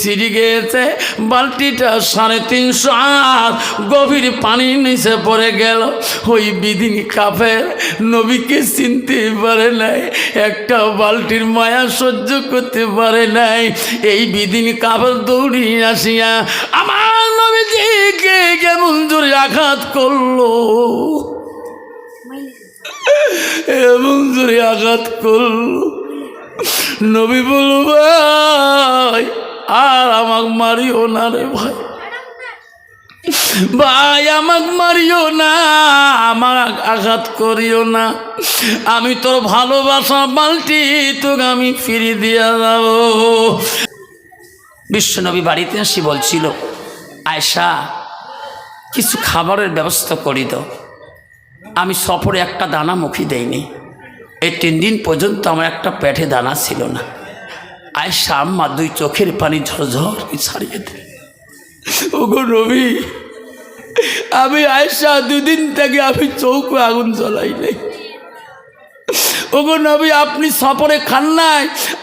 সিঁড়ি গিয়েছে বালতিটা সাড়ে তিনশো হাত গভীর পানির নিচে পড়ে গেল। ওই বিদিন কাফের নবীকে চিনতে পারে নাই, একটা বালতির মায়া সহ্য করতে পারে নাই। এই বিদিন কাফের দৌড়িয়ে আসিয়া আমার নবীজিকে কেমন জোরে আঘাত করল। এমন জোরে আঘাত করল। নবী বল ভাই আর আমাক মারিও না রে ভাই। ভাই, আমাক মারিও না আমার আঘাত করিও না। আমি তোর ভালোবাসা বালতি তোকে আমি ফিরে দিয়া যাব বিশ্বনবী বাড়িতে আসি বলছিল আয়সা কিছু খাবারের ব্যবস্থা করি দাও আমি সফরে একটা দানা মুখি দেইনি। এই তিন দিন পর্যন্ত আমার একটা পেটে দানা ছিল না। আয়সা আম্মা দুই চোখের পানি ঝরঝর ছাড়িয়ে দে ওগো রবি, আমি আয়সা দুদিন থেকে আমি চৌকো আগুন জ্বলাই নাই। ওগো নবী, আপনি সফরে খান নাই?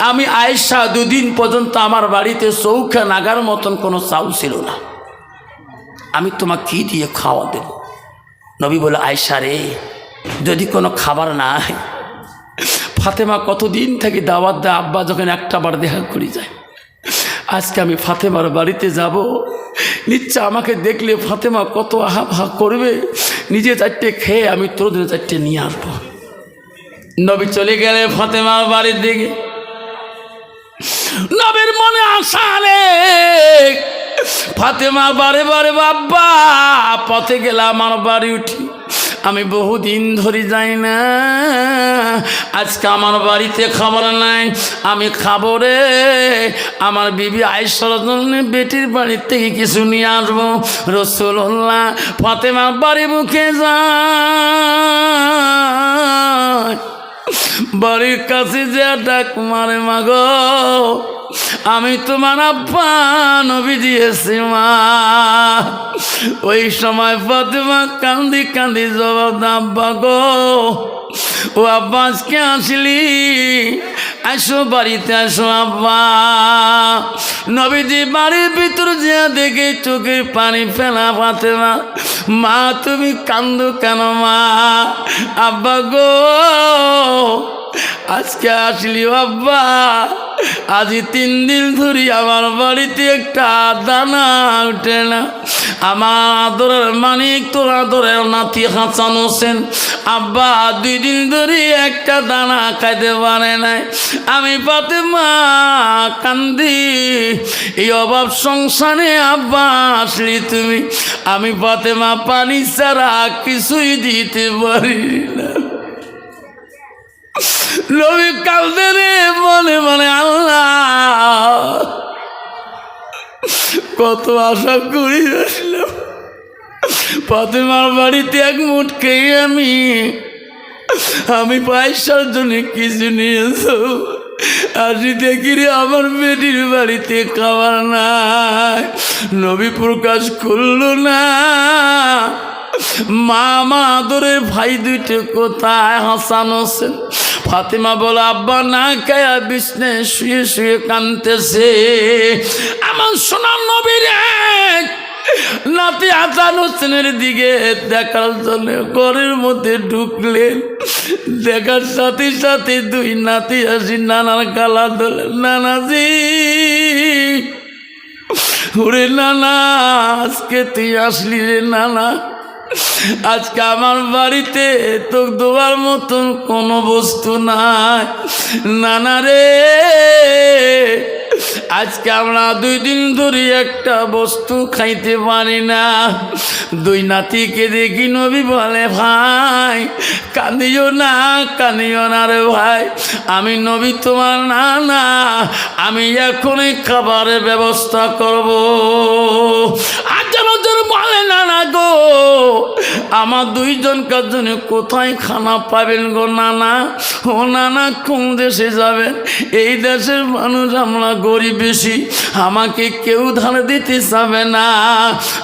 আমি আয়সা দুদিন পর্যন্ত আমার বাড়িতে চৌখা নাগার মতন কোনো চাউল ছিল না। আমি তোমাকে কি দিয়ে খাওয়া দেব? নবী বলে আয়সা রে, যদি কোনো খাবার নাই ফাতেমা কতদিন থেকে দাওয়াত দেয়? আব্বা যখন একটা বার দেখা করে যায়। আজকে আমি ফাতেমার বাড়িতে যাব। নিশ্চয় আমাকে দেখলে ফাতেমা কত আহা ভা করবে। নিজে চারটে খেয়ে আমি তোর দিনে চারটে নিয়ে আসব। নবী চলে গেলে ফাতেমার বাড়ির দিকে। নবীর মনে রে। ফাতেমা বারে বারে, বাব্বা, পথে গেলে আমার বাড়ি উঠি। আমি বহুদিন ধরে যাই না। আজকে আমার বাড়িতে খাবার নাই, আমি খাব রে। আমার বিবি আইসর জন্য বেটির বাড়ির থেকে কিছু নিয়ে আসব। রসুল্লাহ ফাতেমার বাড়ি মুখে যায়। বাড়ির কাছে যে ডাক মারে, মাগো। আমি তোমার আব্বা নবী দিয়েছি মা ওই সময় ফাতেমা কান্দি কান্দি জবাব আব্বা গো। ও আব্বা, আজকে আসলি? আসো, বাড়িতে আসো, আব্বা। নবীজি বাড়ির ভিতর যে দেখে চোখের পানি ফেলা ফাতেমা। মা, তুমি কান্দো কেন মা? আব্বা গো আজকে আসলি আব্বা। আজি তিন দিন ধরে আমার বাড়িতে একটা দানা উঠে না। আমার আদরের মানিক, তোর আদরের নাতি হাসান হোসেন। আব্বা, দুই দিন ধরে একটা দানা খাইতে পারে নাই। আমি পাতে মা কান্দি, এই অভাব সংসারে আব্বা আসলি তুমি। আমি পাতে মা পানি ছাড়া কিছুই দিতে পারি না। নবী কালদে রে মনে মনে, আল্লাহ। কত আশা করি আসলাম ফাতেমার বাড়িতে এক মুঠ খেয়ে আমি। আমি পয়সার জন্য কিছু নিয়েছো। আসি দেখি রে, আমার বেটির বাড়িতে খাবার নাই। নবী প্রকাশ করল না। মা মা আদরের ভাই দুইটা কোথায়? হাসান হোসেন। ফাতেমা বলে, আব্বা, না কায়া বিষ্ণে শুয়ে শুয়ে কানতেছে। আমার সোনার নবীর নাতি হাসান হোসেনের দিকে দেখার জন্য ঘরের মধ্যে ঢুকলেন। দেখার সাথে সাথে দুই নাতি আসি, নানার গালা ধরলেন, নানাজি, ওরে নানা, আজকে তুই আসলি রে নানা। আজকে আমার বাড়িতে তো দোয়ার মতন কোনো বস্তু নাই। নানা রে আজকে আমরা দুই দিন ধরে একটা বস্তু খাইতে পারি না। দুই নাতিকে দেখি নবী বলে, ভাই, কাঁদিও না কাঁদিও না রে ভাই। আমি নবী তোমার না না আমি এখনই খাবারের ব্যবস্থা করব। যেন বলে না না গো, আমার দুইজনকার জন্য কোথায় খানা পাবেন গো নানা? ও নানা, কোন দেশে যাবেন? এই দেশের মানুষ আমরা গরিব বেশি, আমাকে কেউ ধার দিতে চাবে না।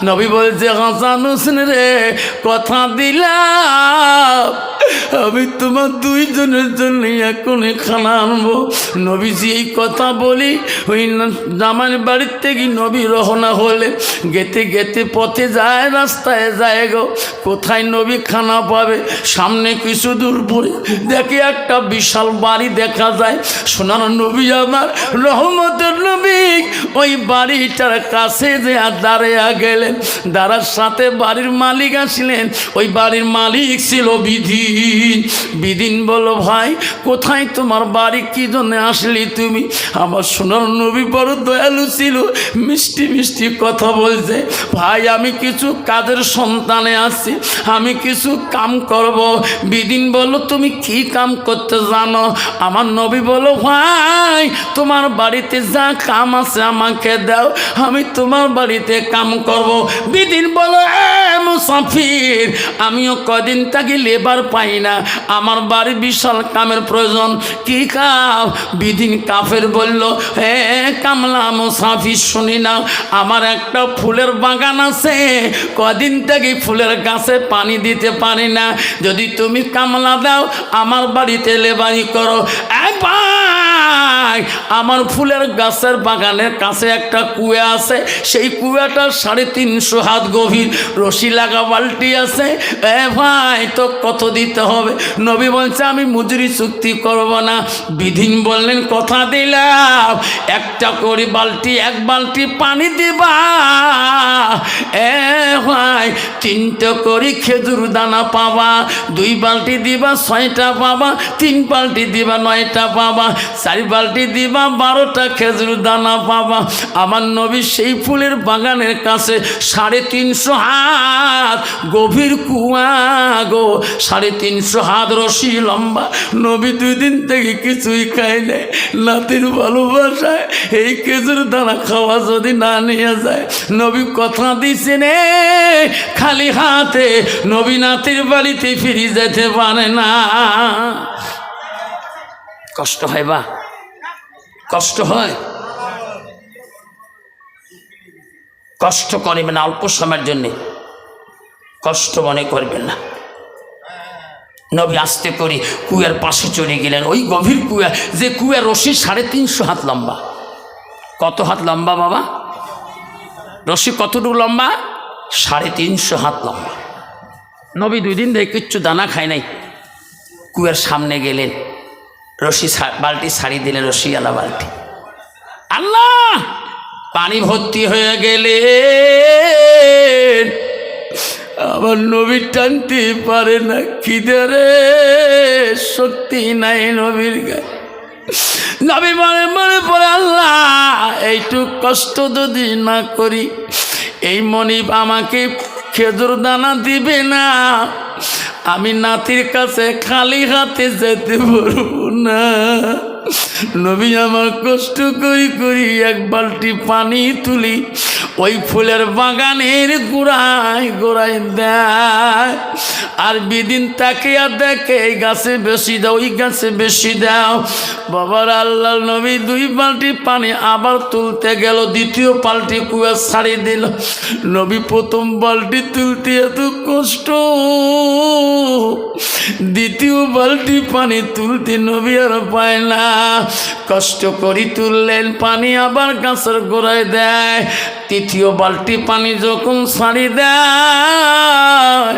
নবী বলছে, হাসান হোসেন রে, কথা দিলাম। আমি তোমার দুইজনের জন্য এখনই খানা আনব। নবীজি এই কথা বলি, ওই না- জামার বাড়ির থেকে নবী রহনা হলে গেতে গেতে পথে যায়, রাস্তায় যায় গো। কোথায় নবী খানা পাবে? সামনে কিছু দূর পরে দেখে একটা বিশাল বাড়ি দেখা যায়। সোনার নবী আমার রহমতের নবী ওই বাড়িটার কাছে যে আর দাঁড়িয়ে গেলেন, দাঁড়ার সাথে বাড়ির মালিক আসলেন। ওই বাড়ির মালিক ছিল বিধিন বিদিন বলো ভাই, কোথায় তোমার বাড়ি? কি জন্য আসলি তুমি? আমার সোনার নবী বড় দয়ালু ছিল, মিষ্টি মিষ্টি কথা বলছে, ভাই, আমি কিছু কাজের সন্তানে আছি, আমি কিছু কাম করব। বিদিন বলো তুমি কি কাম করতে জানো? আমার নবী বলো ভাই, তোমার বাড়িতে যা কাম আছে আমাকে দাও, আমি তোমার বাড়িতে কাম করব। বিদিন বলো, এ মুসাফির, আমিও কদিন থাকি লেবার পাই না, আমার বাড়ি বিশাল কামের প্রয়োজন, কি কাম? বিদিন কাফের বলল হে কামলা মুসাফির, শুনি না, আমার একটা ফুলের বাগান আছে, কদিন থেকে ফুলের গাছে পানি দিতে পারি না, যদি তুমি কামলা দাও, আমার বাড়িতে লেবারি করো। এ ভাই আমার ফুলের গাছের বাগানের কাছে একটা কুয়া আছে। সেই কুয়াটা সাড়ে তিনশো হাত গভীর। রশি লাগা বালতি আছে। এ ভাই তো কত দিতে হবে? নবী বলছে, আমি মজুরি চুক্তি করব না। বিধিন বললেন, কথা দিলাম। একটা করে বালতি, এক বালতি পানি দিবা। এ ভাই, তিনটা করে খেজুর দানা পাবা। দুই বালতি দিবা, ছয়টা পাবা। তিন বালতি দিবা, নয়টা পাবা। চার বালতি দিবা, বারোটা খেজুর দানা পাবা। আমার নবী সেই ফুলের বাগানের কাছে সাড়ে তিনশো হাত গভীর কুয়া গো। সাড়ে তিনশো হাত রশি লম্বা। নবী দুই দিন থেকে কিছুই খায় নাই নাতির ভালোবাসায় এই খেজুর দানা খাওয়া যদি না নিয়ে যায়, নবী কথা দিছে নে খালি হাতে। নবী নাতির বাড়িতে ফিরে যেতে পারে না। কষ্ট হয় বা? কষ্ট হয়? কষ্ট করবেন না, অল্প সময়ের জন্যে। কষ্ট মনে করবেন না। নবী আসতে করে কুয়ার পাশে চলে গেলেন। ওই গভীর কুয়া, যে কুয়ার রশি সাড়ে তিনশো হাত লম্বা। কত হাত লম্বা বাবা? রশি কতটুকু লম্বা? সাড়ে তিনশো হাত লম্বা। নবী দুই দিন ধরে কিচ্ছু দানা খায় নাই। কুয়ার সামনে গেলেন। রশি বালতি ছাড়ি দিলেন রশিওয়ালা বালতি। আল্লাহ, পানি ভর্তি হয়ে গেলে আমার নবীর টানতে পারে না, খিদে রে শক্তি নাই নবীর গায়ে। নবী মনে মনে পড়ে আল্লাহ, এইটুক কষ্ট যদি না করি, এই মনিব আমাকে খেজুর দানা দিবে না আমি নাতির কাছে খালি হাতে যেতে পারব না। নবী আমার কষ্ট করি করি, এক বালতি পানি তুলি। ওই ফুলের বাগানের গোড়ায় গোড়ায় দেয়। আর বিদিন তাকে আর দেখে, এই গাছে বেশি দাও, ওই গাছে বেশি দাও। বাবার আল্লাহ নবী দুই বালতি পানি আবার তুলতে গেল, দ্বিতীয় পাল্টি কুয়া ছাড়ি দিল। নবী প্রথম বালতি তুলতে এত কষ্ট। দ্বিতীয় বালতি পানি তুলতে নবী আর পায় না। কষ্ট করি তুললেন, পানি আবার গাছের গোড়ায় দেয়। তৃতীয় বালতি পানি যখন ছাড়ি দেয়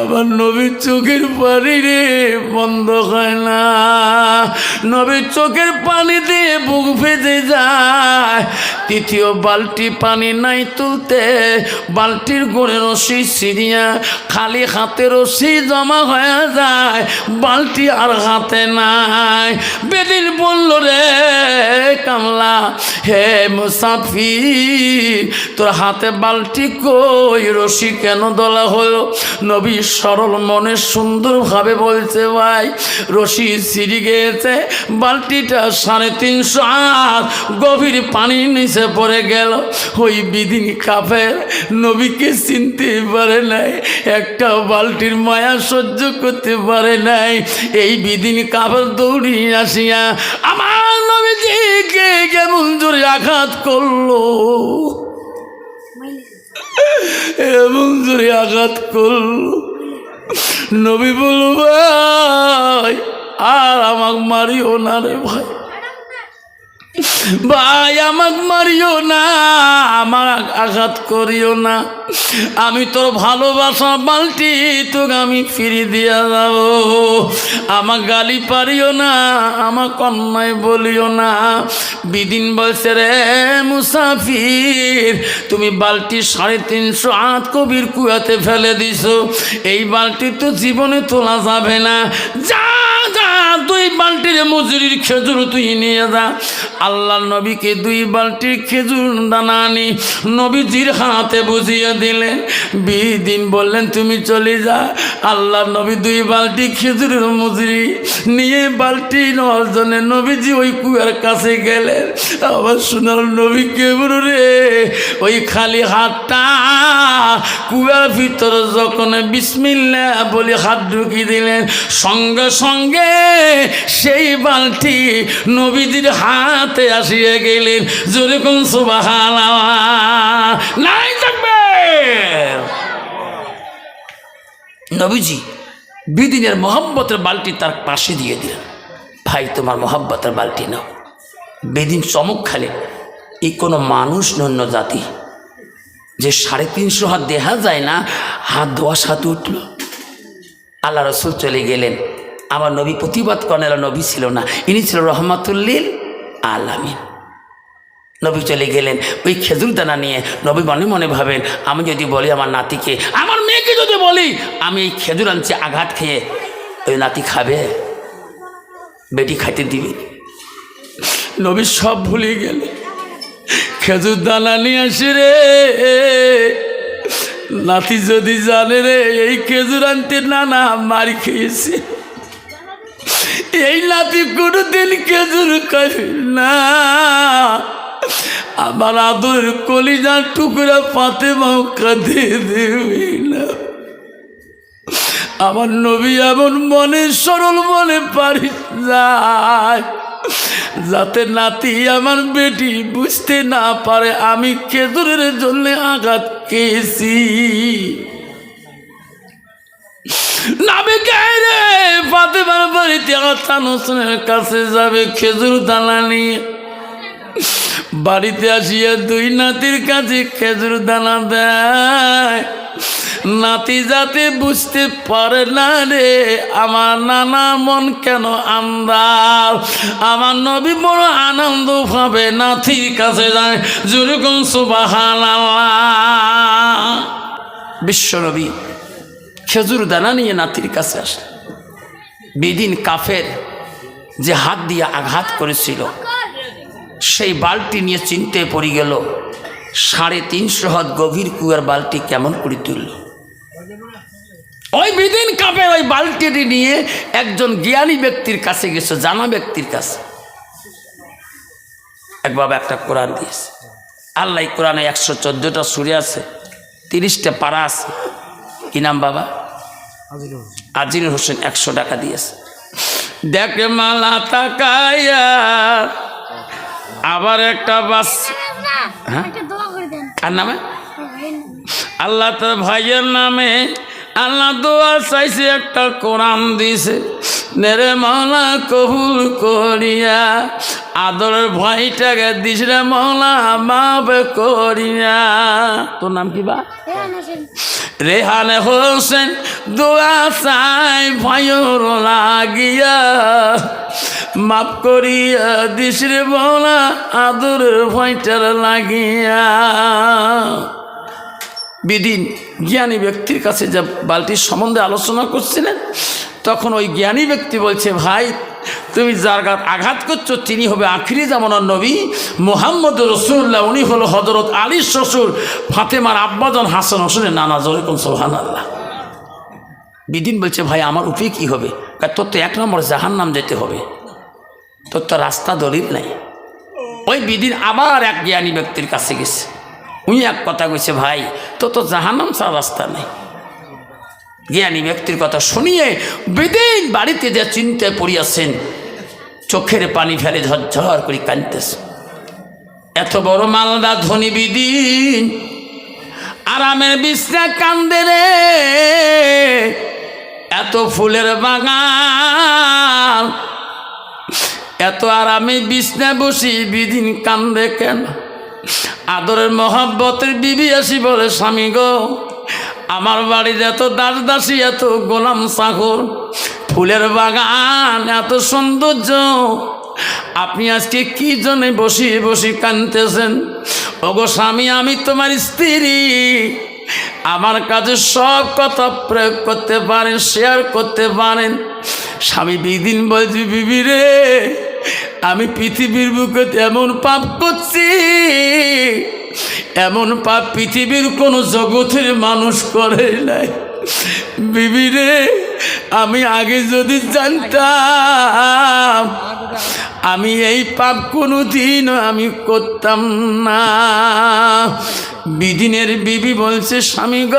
আবার নবীর চোখের পানি রে বন্ধ হয় না। নবীর চোখের পানি দিয়ে বুক ভেজে যায়। তৃতীয় বালতি পানি নাই তুলতে, বালতির গোড়ে রশি সিরিয়া খালি হাতে রশি জমা হয়ে যায়। বালতি আর হাতে নাই। বেদিন বলল, রে কামলা, হে মুসাফির, তোর হাতে বালতি কই? রশি কেন দলা হলো? নবী সরল মনে সুন্দরভাবে বলছে ভাই রশি সিঁড়ি গিয়েছে বালতিটা সাড়ে তিনশো আট গভীর পানির নিচে পড়ে গেল। ওই বিদিন কাফের নবীকে চিনতে পারে নাই একটা বালতির মায়া সহ্য করতে পারে নাই। এই বিদিন কাফের দৌড়িয়ে আসিয়া আমার নবীজিকে কেমন জোরে আঘাত করল। এমন জোরে আঘাত করল। নবী বলু ভাই আর আমাকে মারিও না রে ভাই। ভাই, আমাক মারিও না আমার আঘাত করিও না। আমি তোর ভালোবাসা বালতি তোকে আমি ফিরে দিয়া যাব। আমার গালি পারিও না আমার কন্যায় বলিও না। বিদিন বলছে রে মুসাফির, তুমি বালতি সাড়ে তিনশো হাত কবির কুয়াতে ফেলে দিছো। এই বালতি তো জীবনে তোলা যাবে না। যা! বালতির মজুরির খেজুর তুই নিয়ে যা। আল্লাহ নবীকে দুই বালতির খেজুর দানা আনি নবীজির হাতে বুঝিয়ে দিলেন বিদিন বললেন, তুমি চলে যা। আল্লাহ নবী দুই বালতি খেজুরের মজুরি নিয়ে বালতি নেওয়ার জন্য নবীজি ওই কুয়ার কাছে গেলেন। আবার শোনার নবী কেবল রে, ওই খালি হাতটা কুয়ার ভিতরে যখন বিসমিল্লা বলে হাত ঢুকিয়ে দিলেন, সঙ্গে সঙ্গে সেই বালতি নবীজির হাতে আসিয়ে গেলেন। যেরকম সুবাহ নাই থাকবে। নবীজি বিদিনের মোহাম্মতের বালতি তার পাশে দিয়ে দিলেন। ভাই, তোমার মোহাম্মতের বালতি নাও। বেদিন চমক খালে এই কোনো মানুষ নন্য জাতি যে সাড়ে তিনশো হাত দেখা যায় না, হাত ধোয়া সাথ উঠল। আল্লাহ রসুল চলে গেলেন। আমার নবী প্রতিবাদ করেন নবী ছিল না। ইনি ছিল রহমাতুল্লিল আলামিন। নবী চলে গেলেন, ওই খেজুর দানা নিয়ে নবী মনে মনে ভাবেন, আমি যদি বলি আমার নাতিকে, আমার মেয়েকে যদি বলি, আমি এই খেজুর আনছি, আঘাত খেয়ে। ওই নাতি খাবে, বেটি খাইতে দিবে। নবী সব ভুলে গেলে খেজুর দানা নিয়ে আসে রে। নাতি যদি জানে রে, এই খেজুর আনতে না না মারি খেয়েছে। এই নাতি কোনোদিন খেজুর খাবে না। আমার আদর কলিজার টুকরা পাতে মাও কাঁদে দেবে না। আমার নবী এমন মনে, সরল মনে পারি যায় যাতে নাতি আমার বেটি বুঝতে না পারে আমি খেজুরের জন্য আঘাত খেয়েছি। নামে রে? ফাতেমার বাড়িতে কাছে যাবে খেজুর দানা বাড়িতে আসিয়া দুই নাতির কাছে খেজুর দানা দেয়। নাতি যাতে বুঝতে পারে না রে, আমার নানা মন কেন আন্দার আমার নবী বড় আনন্দ পাবে, নাতির কাছে যায় যেরকম সুবাহান বিশ্বনবী খেজুর দানা নিয়ে নাতির কাছে আসে বিদিন কাফের যে হাত দিয়ে আঘাত করেছিল, সেই বালটি নিয়ে চিনতে পড়ে গেল। সাড়ে তিনশো হাত গভীর কুয়ার বালটি কেমন করে তুলল। ওই বিদিন কাপের ওই বালতিটি নিয়ে একজন জ্ঞানী ব্যক্তির কাছে গেছে, জানা ব্যক্তির কাছে। এক বাবা একটা কোরআন দিয়েছে। আল্লাহ কোরআনে একশো চোদ্দোটা সুরে আছে, তিরিশটা পাড়া আছে। কি নাম বাবা? আজিনুর হোসেন। একশো টাকা দিয়েছে। দেখ মালা তাকাইয়া আবার একটা বাস হ্যাঁ? করে নামে? আল্লাহ তার ভাইয়ের নামে আল্লাহ দোয়া চাইছে একটা কোরআন দিছে নেরে মাওলা কবুল করিয়া আদরের ভাইটাকে দিস রে মাওলা মাপ করিয়া। তোর নাম কি বা? রেহান হোসেন। দোয়া চাই ভাইয়ের লাগিয়া। মাপ করিয়া দিস রে মাওলা আদরের ভাইটার লাগিয়া। বিদিন জ্ঞানী ব্যক্তির কাছে যে বালতির সম্বন্ধে আলোচনা করছিলেন, তখন ওই জ্ঞানী ব্যক্তি বলছে, ভাই, তুমি যার আঘাত করছ, তিনি হবে আখিরি জামানার নবী। মোহাম্মদ রসুল্লাহ উনি হলো হজরত আলীর শ্বশুর, ফাতেমার আব্বাজন হাসান হোসেনের নানা জরেকুম সোহান আল্লাহ বিদিন বলছে, ভাই, আমার উপায় কী হবে? তোর তো এক নম্বর জাহান নাম যেতে হবে। তোর তো রাস্তা দলিল নাই। ওই বিদিন আবার এক জ্ঞানী ব্যক্তির কাছে গেছে। উনি এক কথা কইছে, ভাই, তো তো জাহান্নাম ছাড়া রাস্তা নেই। জ্ঞানী ব্যক্তির কথা শুনিয়ে বিদিন বাড়িতে যে চিন্তায় পড়িয়াছেন, চোখের পানি ফেলে ঝরঝর করে কাঁদতেছে। এত বড় মালদা ধনী বিদিন, আরামের বিছনা কান্দে রে। এত ফুলের বাগান, এত আরামে বিছনা বসি বিদিন কান্দে কেন? আদরের মহাব্বতের বিবি আসি বলে, স্বামী গো, আমার বাড়ির এত দাস দাসী এত গোলাম সাগর, ফুলের বাগান, এত সৌন্দর্য, আপনি আজকে কি জন্যে বসি বসি কানতেছেন ওগো স্বামী, আমি তোমার স্ত্রী। আমার কাছে সব কথা প্রয়োগ করতে পারেন শেয়ার করতে পারেন। স্বামী, বিদিন বলছি, বিবি রে আমি পৃথিবীর বুকে এমন পাপ করছি এমন পাপ পৃথিবীর কোনো জগতের মানুষ করে নাই। বিবি রে, আমি আগে যদি জানতাম, আমি এই পাপ কোনো দিন আমি করতাম না। বিদিনের বিবি বলছে, স্বামী গ,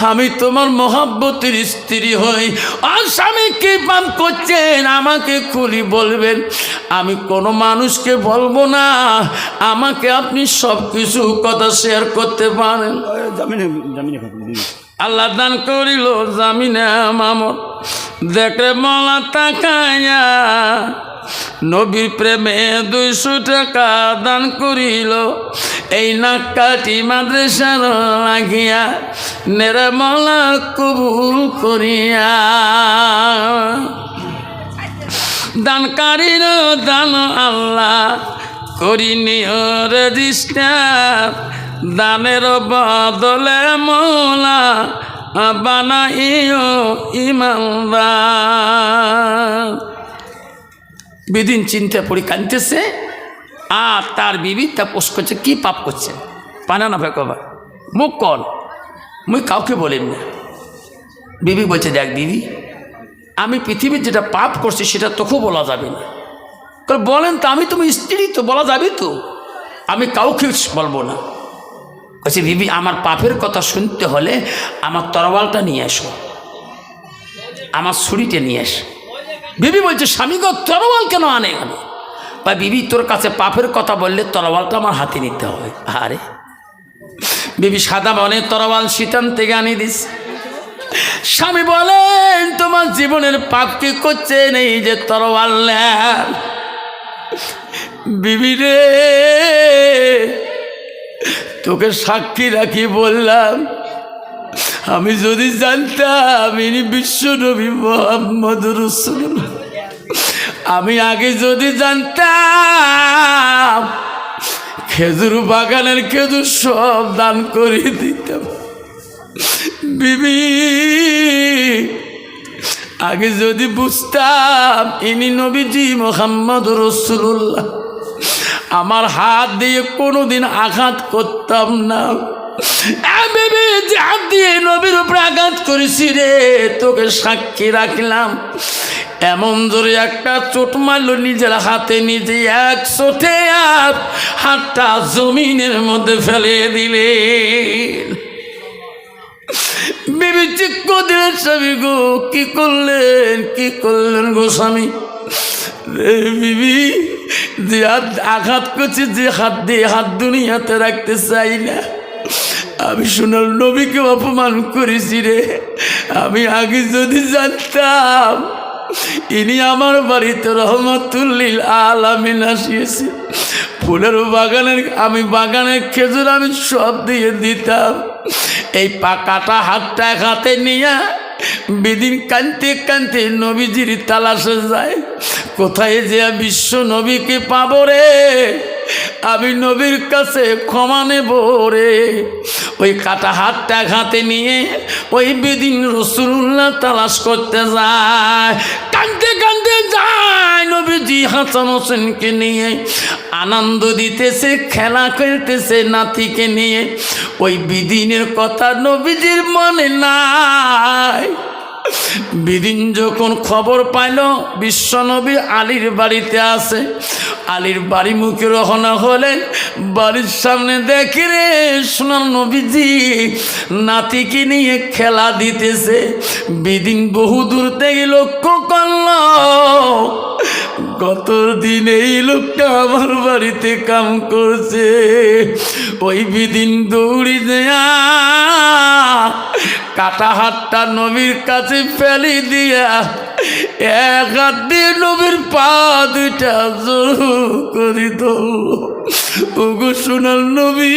আমি তোমার মহাব্বতের স্ত্রী হই। আর স্বামী কি পাপ করছেন? আমাকে খুলি বলবেন। আমি কোনো মানুষকে বলব না। আমাকে আপনি সব কিছু কথা শেয়ার করতে পারেন। আল্লাহ দান করিল জামিনে মামর দেখে মলা তাকায়া নবীর প্রেমে দুইশো টাকা দান করিল। এই নাক্কাটি মাদ্রাসার লাগিয়া নেরে মলা কবুল করিয়া। দানকারীর দান আল্লাহ করিনি রেজিস্টার। দানের বদলে মোলা বানাইও ইমানদার। বিদিন চিন্তা পড়ি কানতেছে আর তার বিবি তা পোষ করছে, কি পাপ করছে? পানা না ভাই কবা, মুখ কর। মুই কাউকে বলেন না। বিবি বলছে, দেখ দিদি, আমি পৃথিবীর যেটা পাপ করছি, সেটা তোকেও বলা যাবে না। বলেন তো, আমি তুমি স্ত্রী তো, বলা যাবে তো? আমি কাউকে বলব না। বলছি, বিবি, আমার পাপের কথা শুনতে হলে আমার তরওয়ালটা নিয়ে এসো। আমার ছুরিটা নিয়ে এসো। বিবি বলছে, স্বামী গো তরওয়াল কেন আনে কেন বা বিবি, তোর কাছে পাপের কথা বললে তরওয়ালটা আমার হাতে নিতে হবে। আরে, বিবি, সাদা মনে তরওয়াল শীতান থেকে আনিয়ে দিস। স্বামী বলেন, তোমার জীবনের পাপ কি করছে নেই যে তরওয়াল বিবি রে তোকে সাক্ষী রাখি বললাম। আমি যদি জানতাম, ইনি বিশ্ব নবী মোহাম্মদ আমি আগে যদি জানতাম, খেজুর বাগানের খেজুর সব দান করে দিতাম। বিবি, আগে যদি বুঝতাম, ইনি নবীজি মোহাম্মদ রসুল্লাহ আমার হাত দিয়ে কোনোদিন আঘাত করতাম না। যে হাত দিয়ে নবীর উপরে আঘাত করেছি রে, তোকে সাক্ষী রাখলাম। এমন জোরে একটা চোট মারল নিজের হাতে, নিজে এক চোটে আর হাতটা জমিনের মধ্যে ফেলে দিলেন বিবি চিক্ক দিলেন স্বামী গো, কি করলেন কি করলেন গো স্বামী? বিবি যে হাত, আঘাত করছে, যে হাত দিয়ে হাত দুনিয়াতে রাখতে চাই না। আমি সোনার নবীকে অপমান করেছি রে। আমি আগে যদি জানতাম, ইনি আমার বাড়িতে রহমতুল্লিল আলামিন আসিয়েছে। ফুলের বাগানের, আমি বাগানের খেজুর আমি সব দিয়ে দিতাম। এই পাকাটা হাতটা হাতে নিয়ে বিদিন কানতে কানতে নবীজির তালাশে যায়। কোথায় যে বিশ্ব নবীকে পাব রে? আমি নবীর কাছে ক্ষমা নেব রে। ওই কাটা হাতটা হাতে নিয়ে ওই বেদিন রসুল্লাহ তালাশ করতে যায়। কানতে কানতে যায়। নবীজি হাসান হোসেনকে নিয়ে আনন্দ দিতেছে, খেলা খেলতেছে নাতিকে নিয়ে। ওই বিদিনের কথা নবীজির মনে নাই। বিদিন যখন খবর পাইল বিশ্বনবী আলীর বাড়িতে আসে আলীর বাড়ি মুখে রহনা হলে বাড়ির সামনে দেখি রে, সোনার নবীজি নাতিকে নিয়ে খেলা দিতেছে। বিদিন বহু দূর থেকে লক্ষ্য করল গত দিন এই লোকটা আমার বাড়িতে কাম করছে? ওই বিদিন দৌড়ি দেয়া, কাটা হাতটা নবীর কাছে ফেলি দিয়া, এক হাত দিয়ে নবীর পা দুইটা জোর করি তো ওগো সোনার নবী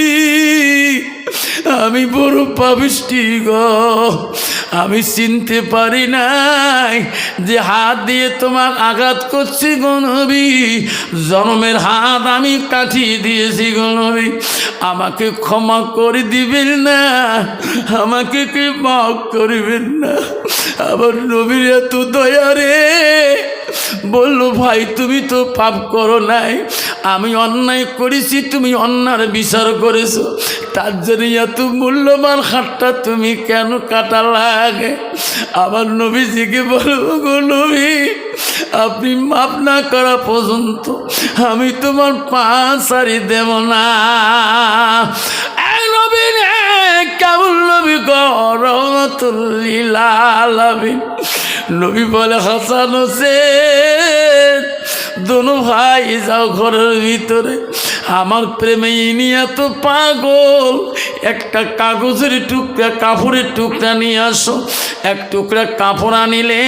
আমি বড় পাবিষ্টি গ। আমি চিনতে পারি নাই যে হাত দিয়ে তোমার আঘাত করছি গণবী জন্মের হাত আমি কাটিয়ে দিয়েছি গণবী আমাকে ক্ষমা করে দিবেন না। আমাকে কি মাফ করিবেন না? আবার নবীর এত দয়া রে। বলল ভাই তুমি তো পাপ করো নাই। আমি অন্যায় করেছি তুমি অন্যার বিচার করেছ। তার জন্য এত মূল্যবান হাতটা তুমি কেন কাটা লাগে? আমার নবীজিকে বলব গো নবী আপনি মাপ না করা পর্যন্ত আমি তোমার পা সারি দেব না। এই নবী রে, কেমন নবী গরমতুল্লিলালামিন নবী বলে, হাসান হোসেন, দোনো ভাই, যাও ঘরের ভিতরে। আমার প্রেমে ইনি এত পাগল। একটা কাগজের টুকরা, কাপড়ের টুকরা নিয়ে আসো। এক টুকরা কাপড় আনিলে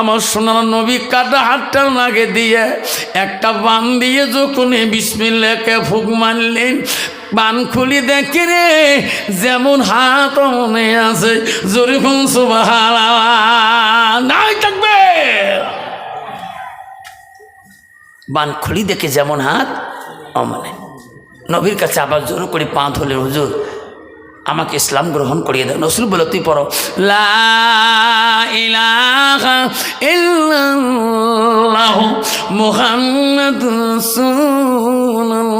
আমার সোনার নবী কাটা হাতটা নাগে দিয়ে, একটা বান দিয়ে যখন বিসমিল্লাকে ফুক মারলেন বান খুলি দেখে রে, যেমন হাত মনে আছে, জোরে সুবাহ নাই থাকবে। বান খুলি দেখে যেমন হাত অমনে। নবীর কাছে আবার জোর করে পা ধরলে হুজুর, আমাকে ইসলাম গ্রহণ করিয়ে দেয় নসরুল বলে, তুই পড়ো, লা ইলাহা ইল্লাল্লাহু মুহাম্মাদুর রাসূলুল্লাহ।